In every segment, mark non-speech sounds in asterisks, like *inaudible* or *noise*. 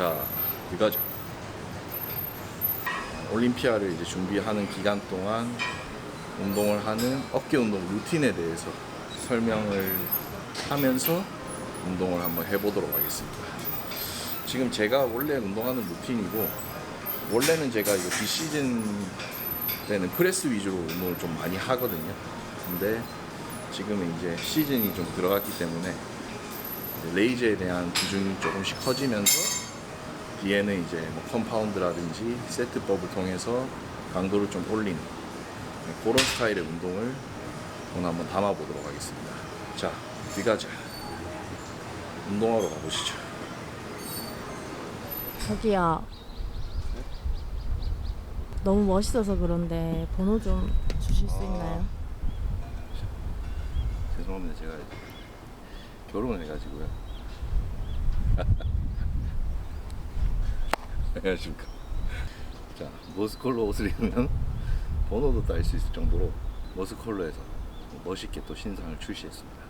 자, 이거죠. 올림피아를 이제 준비하는 기간 동안 운동을 하는 어깨 운동 루틴에 대해서 설명을 하면서 운동을 한번 해보도록 하겠습니다. 지금 제가 원래 운동하는 루틴이고 원래는 제가 이거 비시즌 때는 프레스 위주로 운동을 좀 많이 하거든요. 근데 지금은 이제 시즌이 좀 들어갔기 때문에 이제 레이즈에 대한 비중이 조금씩 커지면서 뒤에는 이제 뭐 컴파운드라든지 세트법을 통해서 강도를 좀 올리는 네, 그런 스타일의 운동을 오늘 한번 담아보도록 하겠습니다. 자, 뒤가자. 운동하러 가보시죠. 자기야. 너무 멋있어서 그런데 번호 좀 주실 수 있나요? 죄송합니다. 제가 결혼을 해가지고요. *laughs* 안녕하십니까. 자, 머스컬러 옷을 입으면 번호도 딸 수 있을 정도로 머스컬러에서 멋있게 또 신상을 출시했습니다.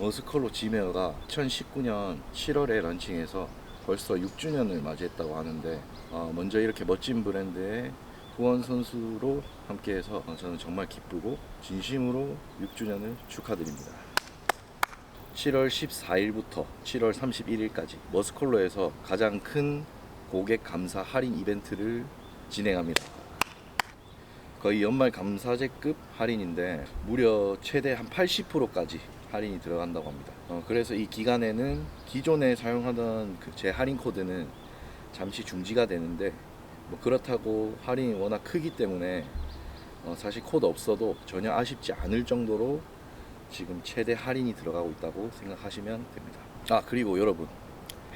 머스컬러 지메어가 2019년 7월에 런칭해서 벌써 6주년을 맞이했다고 하는데 어, 먼저 이렇게 멋진 브랜드의 후원 선수로 함께해서 저는 정말 기쁘고 진심으로 6주년을 축하드립니다. 7월 14일부터 7월 31일까지 머스콜로에서 가장 큰 고객 감사 할인 이벤트를 진행합니다. 거의 연말 감사제급 할인인데 무려 최대 한 80%까지 할인이 들어간다고 합니다. 어, 그래서 이 기간에는 기존에 사용하던 그 제 할인 코드는 잠시 중지가 되는데 뭐 그렇다고 할인이 워낙 크기 때문에 어, 사실 코드 없어도 전혀 아쉽지 않을 정도로 지금 최대 할인이 들어가고 있다고 생각하시면 됩니다. 아 그리고 여러분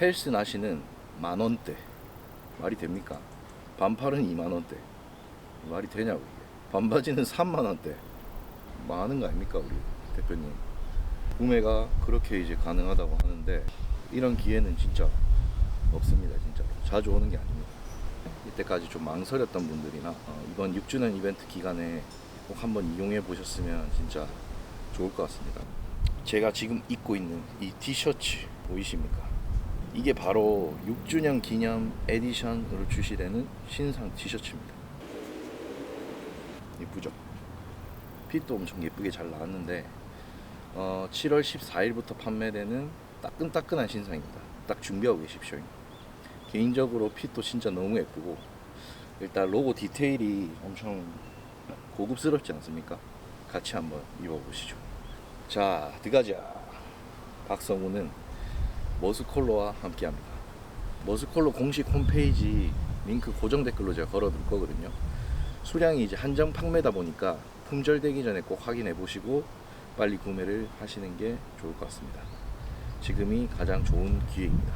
헬스 나시는 만 원대 말이 됩니까? 반팔은 2만 원대 말이 되냐고 반바지는 3만 원대 많은 거 아닙니까 우리 대표님 구매가 그렇게 이제 가능하다고 하는데 이런 기회는 진짜 없습니다 진짜로 자주 오는 게 아닙니다 이때까지 좀 망설였던 분들이나 어, 이번 6주년 이벤트 기간에 꼭 한번 이용해 보셨으면 진짜 좋을 것 같습니다. 제가 지금 입고 있는 이 티셔츠 보이십니까? 이게 바로 6주년 기념 에디션으로 출시되는 신상 티셔츠입니다. 이쁘죠? 핏도 엄청 예쁘게 잘 나왔는데 어, 7월 14일부터 판매되는 따끈따끈한 신상입니다. 딱 준비하고 계십시오. 개인적으로 핏도 진짜 너무 예쁘고 일단 로고 디테일이 엄청 고급스럽지 않습니까? 같이 한번 입어보시죠. 자, 들어가자. 박성우는 머스콜로와 함께합니다. 머스콜로 공식 홈페이지 링크 고정 댓글로 제가 걸어둘 거거든요. 수량이 이제 한정 판매다 보니까 품절되기 전에 꼭 확인해 보시고 빨리 구매를 하시는 게 좋을 것 같습니다. 지금이 가장 좋은 기회입니다.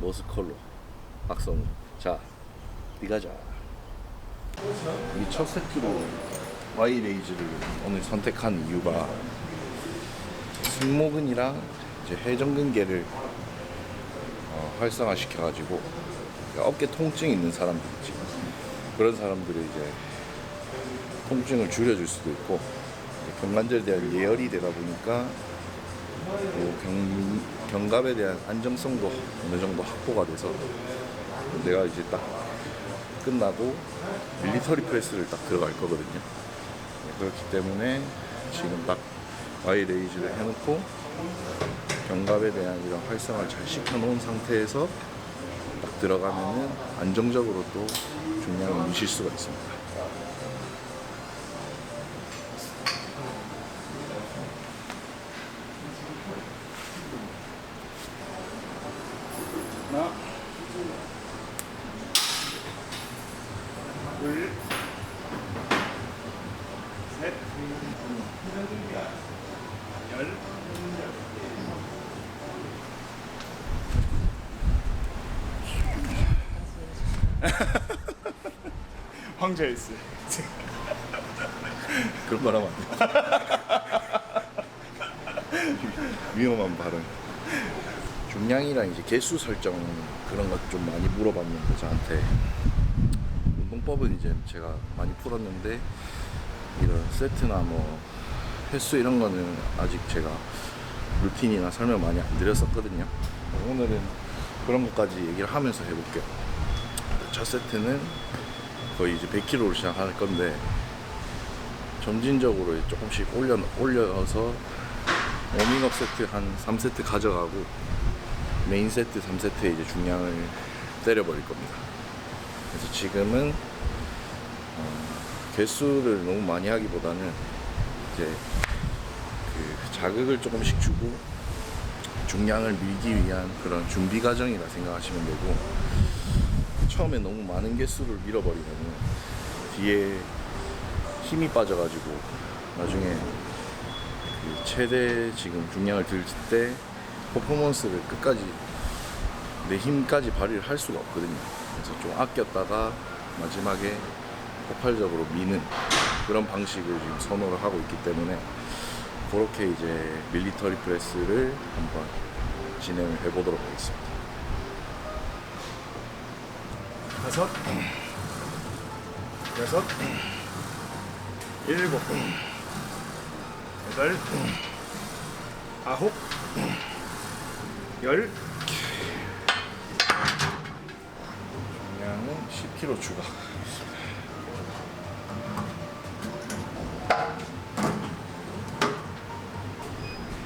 머스컬로 박성우 자 니가자 이첫 세트로 Y 레이즈를 오늘 선택한 이유가 승모근이랑 이제 회전근개를 어, 활성화시켜가지고 어깨 통증 있는 사람들 있지 그런 사람들이 이제 통증을 줄여줄 수도 있고 경관절에 대한 예열이 되다 보니까 또 경, 경갑에 대한 안정성도 어느 정도 확보가 돼서 내가 이제 딱 끝나고 밀리터리 프레스를 딱 들어갈 거거든요. 네, 그렇기 때문에 지금 딱 Y 레이즈를 해놓고 경갑에 대한 이런 활성화를 잘 시켜놓은 상태에서 딱 들어가면은 안정적으로 또 중량을 미실 수가 있습니다. 하나, 둘, 셋, 열. 황제 헬스. 그런 말 하면 안 돼. 위험한 발언. 중량이랑 이제 개수 설정 그런 것 좀 많이 물어봤는데 저한테 운동법은 이제 제가 많이 풀었는데 이런 세트나 뭐 횟수 이런 거는 아직 제가 루틴이나 설명 많이 안 드렸었거든요. 오늘은 그런 것까지 얘기를 하면서 해볼게요. 첫 세트는 거의 이제 100kg로 시작할 건데 점진적으로 조금씩 올려 올려서 워밍업 세트 한 3세트 가져가고 메인 세트 3세트에 이제 중량을 때려버릴 겁니다. 그래서 지금은 어, 개수를 너무 많이 하기보다는 이제 그 자극을 조금씩 주고 중량을 밀기 위한 그런 준비 과정이라 생각하시면 되고 처음에 너무 많은 개수를 밀어버리면 뒤에 힘이 빠져가지고 나중에 그 최대 지금 중량을 들 때 퍼포먼스를 끝까지 내 힘까지 발휘를 할 수가 없거든요. 그래서 좀 아꼈다가 마지막에 폭발적으로 미는 그런 방식을 지금 선호를 하고 있기 때문에 그렇게 이제 밀리터리 프레스를 한번 진행을 해보도록 하겠습니다. 다섯, 여섯, 일곱, 여덟, 아홉, 열, 중량은 10kg 추가.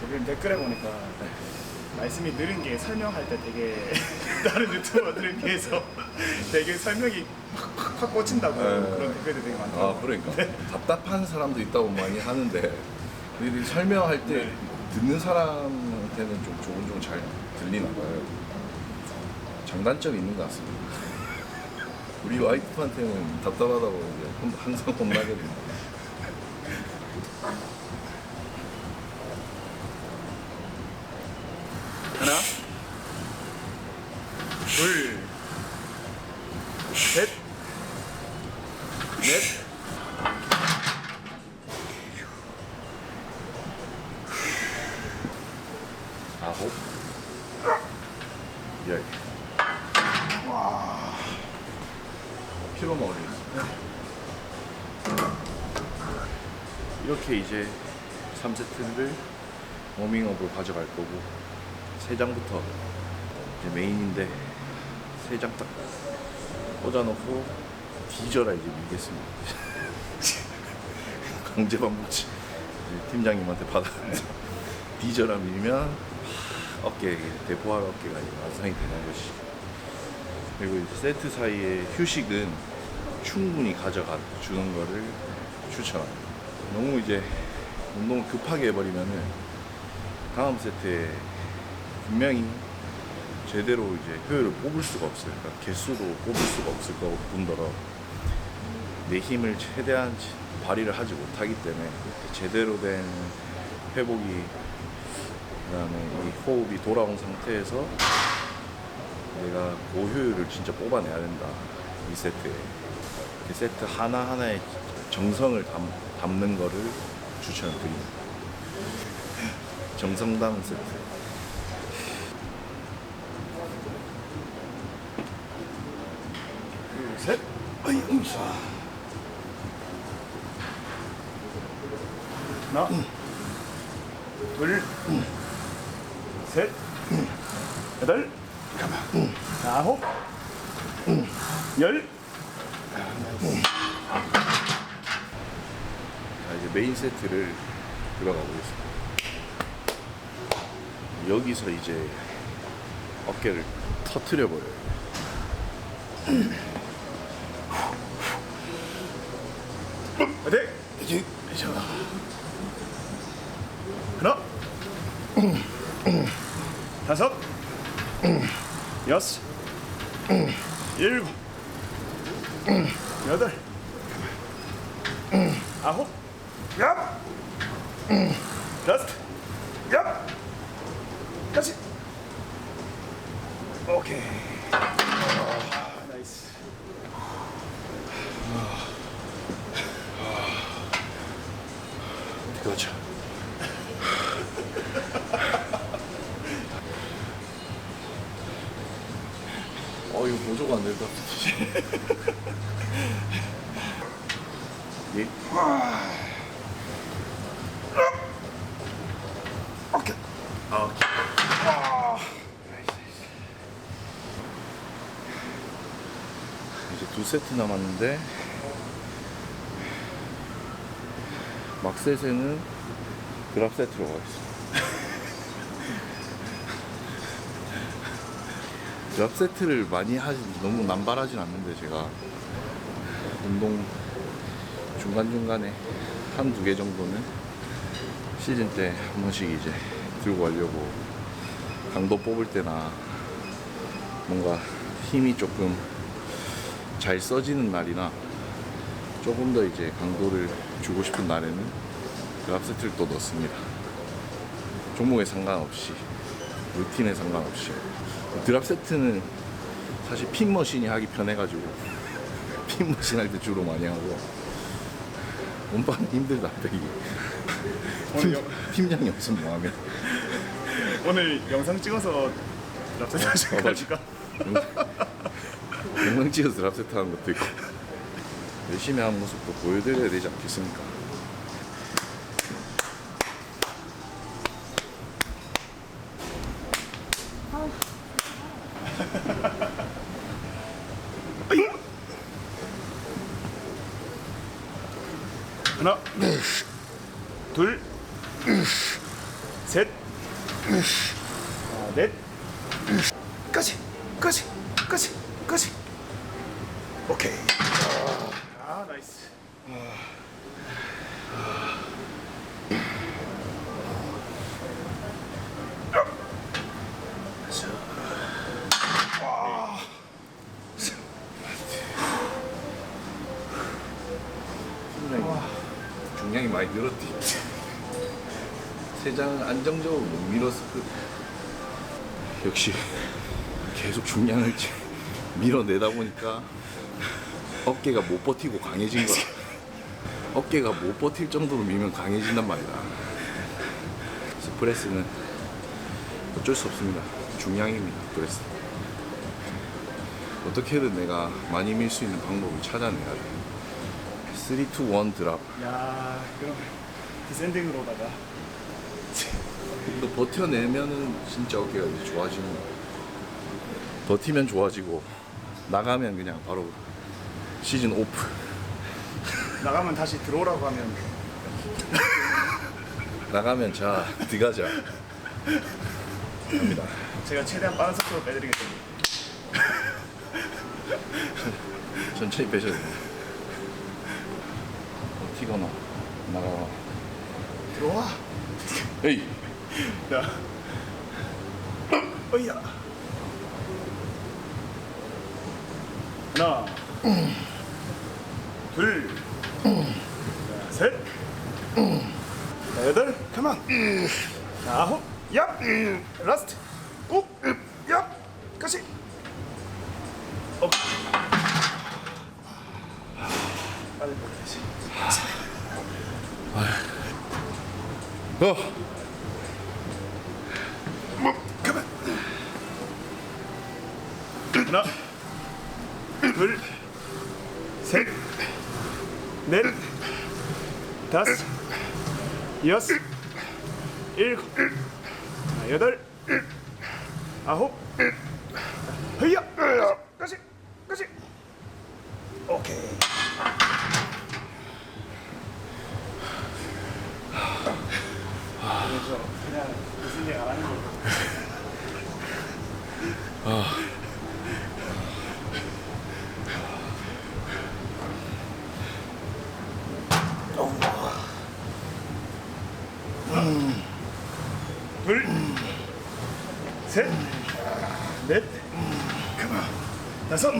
요즘 댓글에 보니까 말씀이 느린 게 설명할 때 되게 *laughs* 다른 유튜버들에 비해서 되게 설명이 확, 확 꽂힌다고 네. 그런 댓글도 되게 많더라고요. 아 그러니까 답답한 사람도 있다고 많이 하는데 우리들이 설명할 때 네. 듣는 사람한테는 좀 조금 잘 들리나 봐요. 장단점이 있는 것 같습니다. *laughs* 우리 와이프한테는 답답하다고 이제 혼- 항상 혼나거든요. 하나, 둘, 셋, 넷, 아홉, 열. 와. 피로만 올리겠습니다. 이렇게 이제 3세트를 워밍업을 가져갈 거고 세 장부터 이제 메인인데 세 장 딱 꽂아놓고 뒤져라 이제 밀겠습니다. *laughs* 강제 반복치 팀장님한테 받아서 뒤져라 밀면 어깨 대포할 어깨가 완성이 되는 것이 그리고 이제 세트 사이에 휴식은 충분히 가져가 주는 거를 추천합니다. 너무 이제 운동을 급하게 해버리면은 다음 세트에 분명히 제대로 이제 효율을 뽑을 수가 없어요. 그러니까 개수도 뽑을 수가 없을 거고 뿐더러 내 힘을 최대한 발휘를 하지 못하기 때문에 제대로 된 회복이 그다음에 이 호흡이 돌아온 상태에서 내가 고효율을 진짜 뽑아내야 된다 이 세트에 이 세트 하나 하나에 정성을 담, 담는 거를 추천드립니다. 정성 담은 세트. 둘, 셋. 아이 음사. 하나, 둘, 셋, 여덟, 아홉, 열. 자 이제 메인 세트를 들어가 보겠습니다. 여기서 이제 어깨를 터트려 버려요. 화이팅! 이제 자, 하나, 다섯, 여섯, 일곱, 여덟, 아홉, 야, 라스트, 야, 다시, 오케이, 아, 나이스. 그렇죠. 어 이거 보조가 안 된다. 예. 6세트 남았는데 막셋에는 드랍 세트로 가겠습니다. *laughs* 드랍 세트를 많이 하지 너무 남발하진 않는데 제가 운동 중간중간에 한 두 개 정도는 시즌 때 한 번씩 이제 들고 가려고 강도 뽑을 때나 뭔가 힘이 조금 잘 써지는 날이나 조금 더 이제 강도를 주고 싶은 날에는 드랍 세트를 또 넣습니다. 종목에 상관없이 루틴에 상관없이. 드랍 세트는 사실 픽 머신이 하기 편해가지고 픽 머신 할 때 주로 많이 하고 몸빵 힘들다 오늘, 영, 팀장이 없으면 뭐하면. 오늘 영상 찍어서 랍세트 하실 어, 거니까 영상 찍어서 드랍 세트 하는 것도 있고 *laughs* 열심히 하는 모습도 보여드려야 되지 않겠습니까? 하나 둘 셋, 아, 넷, 중량을 치- 밀어내다 보니까 어깨가 못 버티고 강해진 거야. 어깨가 못 버틸 정도로 밀면 강해진단 말이다. 스프레스는 어쩔 수 없습니다. 중량입니다. 스프레스. 어떻게든 내가 많이 밀 수 있는 방법을 찾아내야 돼. 3, 2, 1 드랍. 야, 그럼 디센딩으로다가 또 버텨내면은 진짜 어깨가 좋아지는 거야. 버티면 좋아지고 나가면 그냥 바로 시즌 오프. 나가면 다시 들어오라고 하면 *laughs* 나가면 자 들어가자. 갑니다. 제가 최대한 빠른 속도로 빼드리겠습니다. *laughs* 천천히 빼셔야 돼. 버티거나 나가거나. 들어와. 에이. 야. 어이야. 하나, 둘, 자, 셋, 자, 여덟, 가만. 자, 아홉, 얍, 라스트, 꾹, 얍, 까지. 오케이. 빨리 먹어야지. 어. 가만. 하나, 둘, 셋, 넷, 다섯, 여섯, 일곱, 자, 여덟, 아홉, 허이야, 까지, 까지. 오케이. 그냥 무슨 일안 하는 걸로. 둘, 셋, 넷, 가만, 다섯,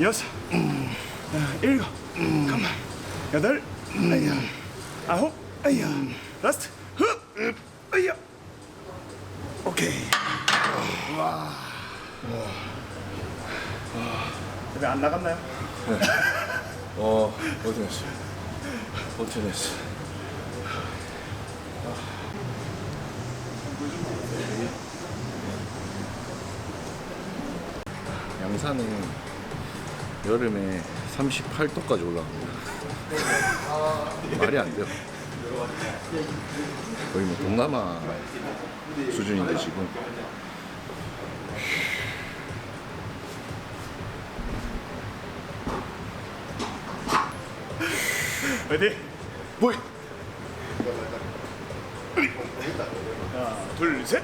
여섯, 8도까지 올라갑니다. 말이 안 돼요. 거의 뭐 동남아 수준인데 지금. 어디? 뭐이? 하나, 둘, 셋.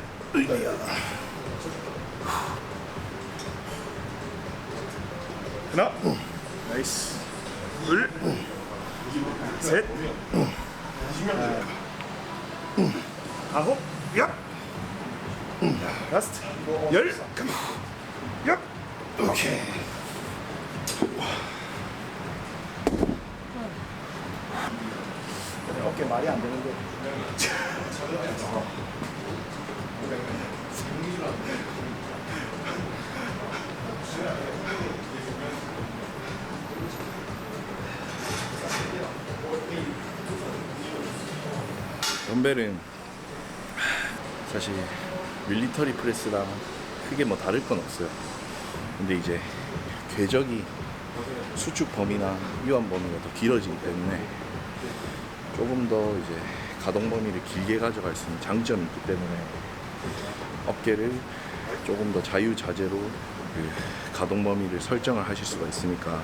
하나. 나이스. 둘, 셋, 아, 아홉, 야, 라스트, 열, 야, 오케이. 어깨 말이 안 되는데. *laughs* 덤벨은 사실 밀리터리 프레스랑 크게 뭐 다를 건 없어요. 근데 이제 궤적이 수축 범위나 유한 범위가 더 길어지기 때문에 조금 더 이제 가동 범위를 길게 가져갈 수 있는 장점이 있기 때문에 어깨를 조금 더 자유자재로 그 가동 범위를 설정을 하실 수가 있으니까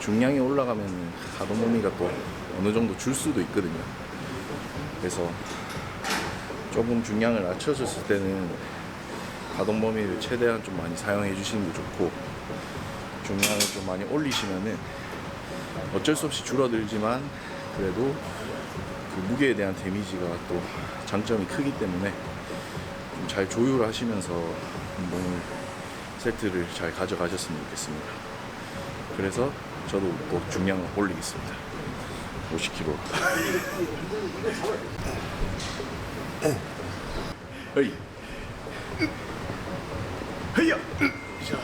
중량이 올라가면 가동 범위가 또 어느 정도 줄 수도 있거든요. 그래서 조금 중량을 낮춰줬을 때는 가동 범위를 최대한 좀 많이 사용해 주시는 게 좋고 중량을 좀 많이 올리시면은 어쩔 수 없이 줄어들지만 그래도 그 무게에 대한 데미지가 또 장점이 크기 때문에 좀 잘 조율하시면서 몸을 세트를 잘 가져가셨으면 좋겠습니다. 그래서 저도 또 중량을 올리겠습니다. 50kg. 어이. 헤이야. 자,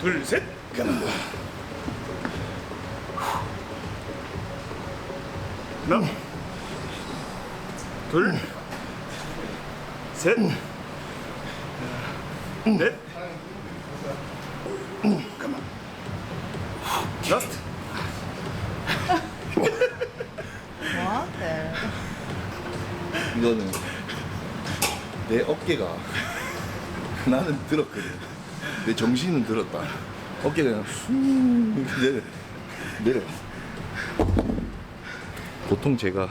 둘, 셋. 하나, 둘, 셋, 넷. 가만. 라스트. 뭐하대? 이거는 내 어깨가 *laughs* 나는 들었거든. 내 정신은 들었다. 어깨가 그냥 후 내려 내려. 보통 제가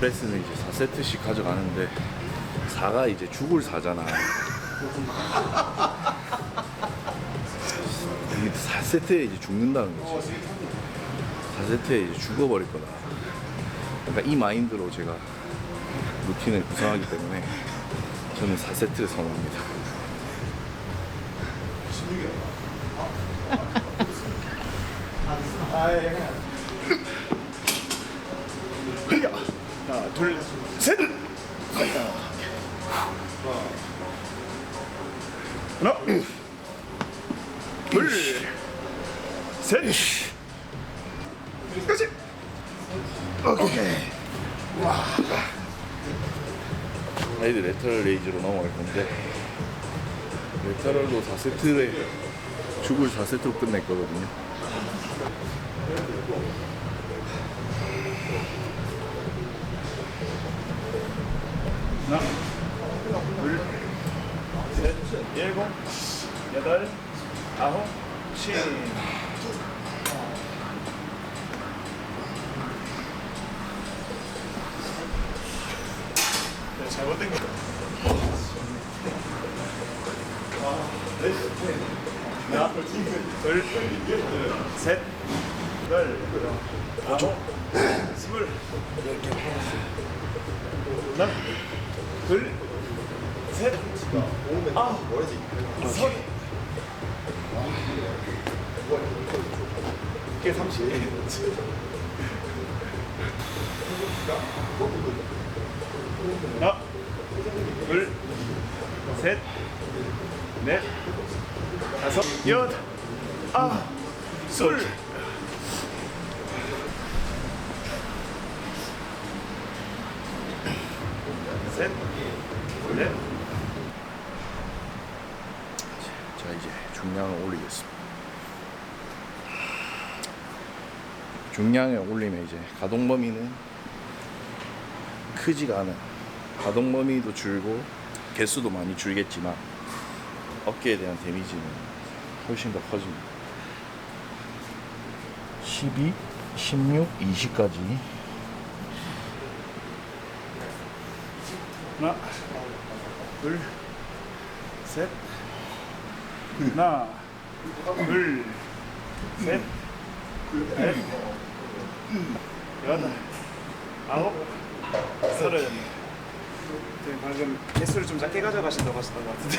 프레스는 이제 4세트씩 가져가는데 4가 이제 죽을 4잖아. 이게 4세트에 이제 죽는다는 거지. 4세트에 이제 죽어버릴 거다. 그러니까 이 마인드로 제가 루틴을 구성하기 때문에 저는 4세트를 선호합니다. 헤이 세트에 죽을 4세트로 끝낼 거거든요. 하나, 둘, 셋, 일곱, 여덟, 아홉, 십. 네, 잘못된 거. 둘, 셋, 열, 아홉, 스물, 하나, 둘, 셋, 아홉, 섯, 이게 30. 하나, 둘, 셋, 넷, 다섯, 여덟, 아홉, 술. 셋, 넷, 자 이제 중량을 올리겠습니다. 중량을 올리면 이제 가동 범위는 크지가 않아요. 가동 범위도 줄고 개수도 많이 줄겠지만 어깨에 대한 데미지는 훨씬 더 커집니다. 12, 16, 20까지. 하나, 둘, 셋. 하나, 둘, 셋, 넷, 여덟, 아홉, 서른. 네, 방금 개수를 좀 작게 가져가신다고 하셨던 것 같은데.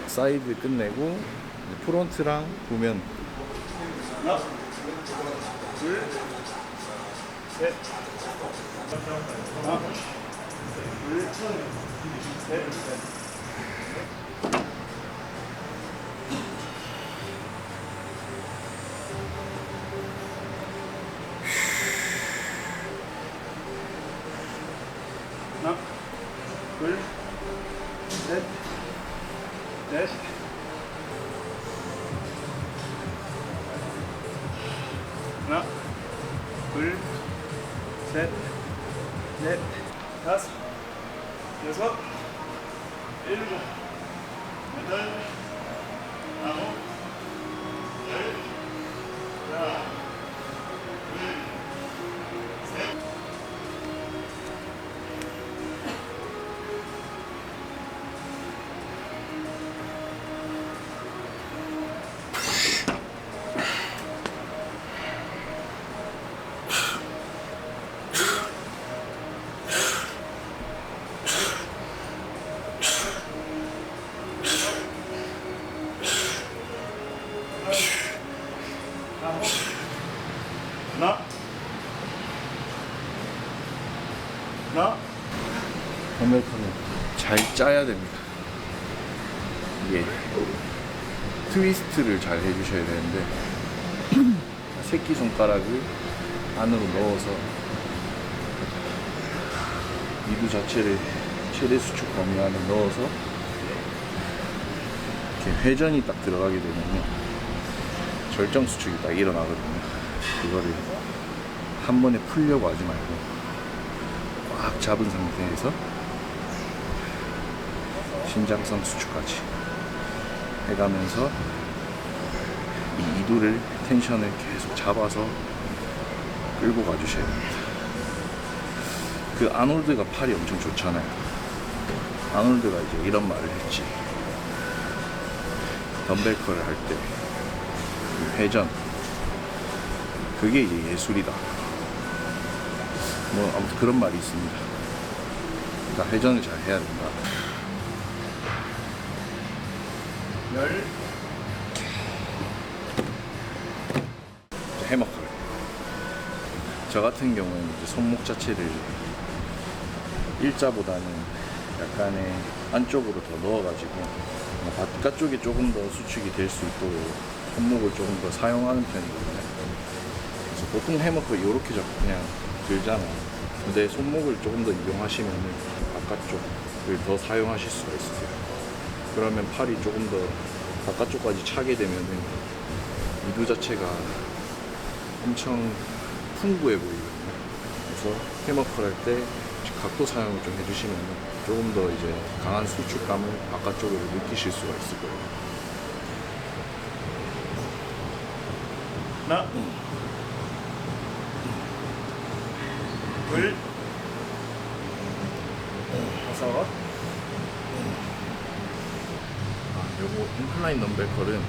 사이드 끝내고 프론트랑 보면 하나, 둘, 셋, 하나, 둘, 셋, 짜야 됩니다. 이게 트위스트를 잘 해주셔야 되는데 *clears throat* 새끼 손가락을 안으로 넣어서 미두 자체를 최대 수축 범위 안에 넣어서 이렇게 회전이 딱 들어가게 되면요 절정 수축이 딱 일어나거든요. 그거를 한 번에 풀려고 하지 말고 꽉 잡은 상태에서 신장성 수축까지 해가면서 이 이두를 텐션을 계속 잡아서 끌고 가주셔야 됩니다. 그 아놀드가 팔이 엄청 좋잖아요. 아놀드가 이제 이런 말을 했지. 덤벨컬을 할 때 회전 그게 이제 예술이다. 뭐 아무튼 그런 말이 있습니다. 그러니까 회전을 잘 해야 된다. 열, 해먹을. 저 같은 경우에는 이제 손목 자체를 일자보다는 약간의 안쪽으로 더 넣어가지고 뭐 바깥쪽이 조금 더 수축이 될 수 있도록 손목을 조금 더 사용하는 편이거든요. 그래서 보통 해먹고 이렇게 잡고 그냥 들잖아요. 근데 손목을 조금 더 이용하시면 바깥쪽을 더 사용하실 수가 있으세요. 그러면 팔이 조금 더 바깥쪽까지 차게 되면은 미두 자체가 엄청 풍부해 보이거든요. 그래서 해머클 할 때 각도 사용을 좀 해주시면 조금 더 이제 강한 수축감을 바깥쪽으로 느끼실 수가 있을 거예요. 하나 둘 다섯 아, 요거 인클라인 덤벨컬은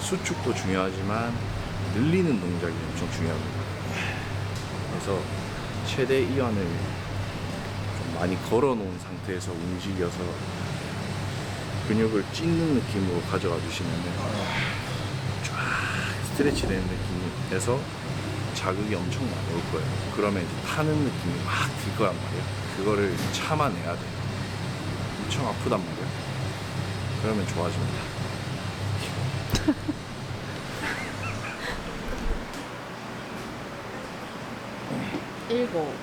수축도 중요하지만 늘리는 동작이 엄청 중요합니다. 그래서 최대 이완을 좀 많이 걸어 놓은 상태에서 움직여서 근육을 찢는 느낌으로 가져가 주시면 쫙 스트레치 되는 느낌이 돼서 자극이 엄청 많이 올 거예요. 그러면 이제 타는 느낌이 막 들 거란 말이에요. 그거를 참아내야 돼요. 엄청 아프단 말이에요. 그러면 좋아집니다. 일곱,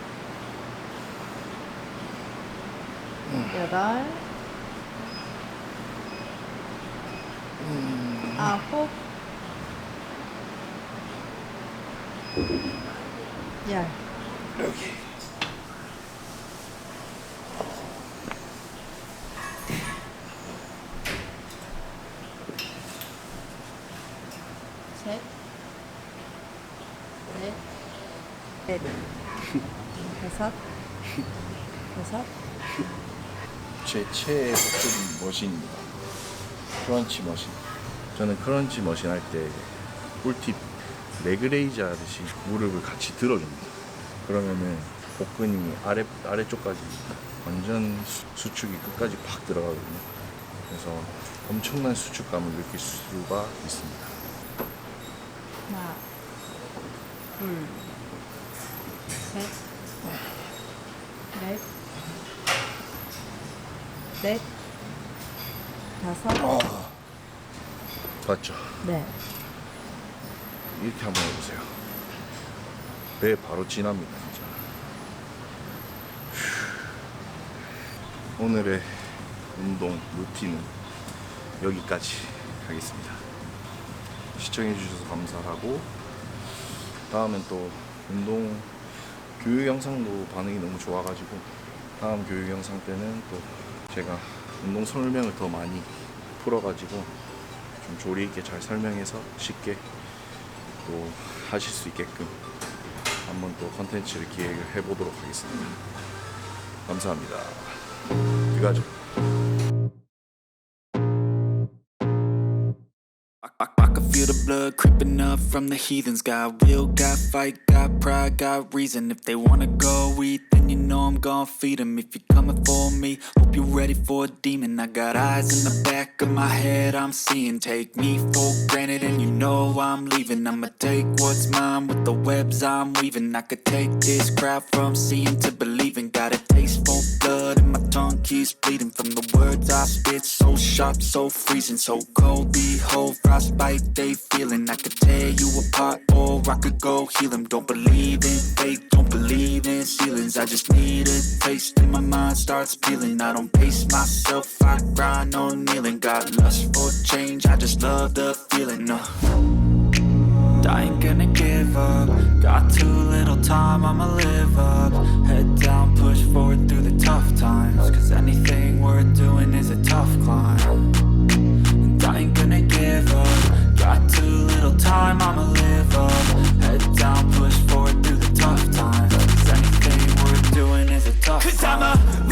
여덟, 아홉, 열. 셋, 넷, 넷, *laughs* 다섯, 여섯, 제 최애 복근 머신입니다. 크런치 머신. 저는 크런치 머신 할 때 꿀팁 레그레이즈 하듯이 무릎을 같이 들어줍니다. 그러면은 복근이 아래 아래쪽까지 완전 수, 수축이 끝까지 팍 들어가거든요. 그래서 엄청난 수축감을 느낄 수가 있습니다. 하나, 둘, 셋, 넷, 넷, 다섯, 맞죠? 네. 이렇게 한번 해보세요. 배 바로 진합니다, 진짜. 휴. 오늘의 운동 루틴은 여기까지 하겠습니다. 시청해주셔서 감사하고, 다음엔 또 운동 교육 영상도 반응이 너무 좋아가지고, 다음 교육 영상 때는 또 제가 운동 설명을 더 많이 풀어가지고, 좀 조리 있게 잘 설명해서 쉽게 또 하실 수 있게끔 한번 또 컨텐츠를 기획을 해보도록 하겠습니다. 감사합니다. 그가죠. I, I, I creeping up from the heathens. Got will, got fight, got pride, got reason. If they wanna go eat, then you know I'm gonna feed 'em. If you're coming for me, hope you're ready for a demon. I got eyes in the back of my head, I'm seeing. Take me for granted, and you know I'm leaving. I'ma take what's mine with the webs I'm weaving. I could take this crowd from seeing to believing. Got a taste for blood, and my tongue keeps bleeding from the words I spit. So sharp, so freezing, so cold. Behold, frostbite they feeling. I could tear you apart, or I could go heal 'em. Don't believe in fate, don't believe in ceilings. I just need a taste, and my mind starts peeling. I don't pace myself, I grind on kneeling. Got lust for change, I just love the feeling. No. I ain't gonna give up. Got too little time, I'ma live up. Head down, push forward through the tough times. Cause anything worth doing is a tough climb. time, I'ma live up Head down, push forward through the tough times Cause anything worth doing is a tough Cause. I'm a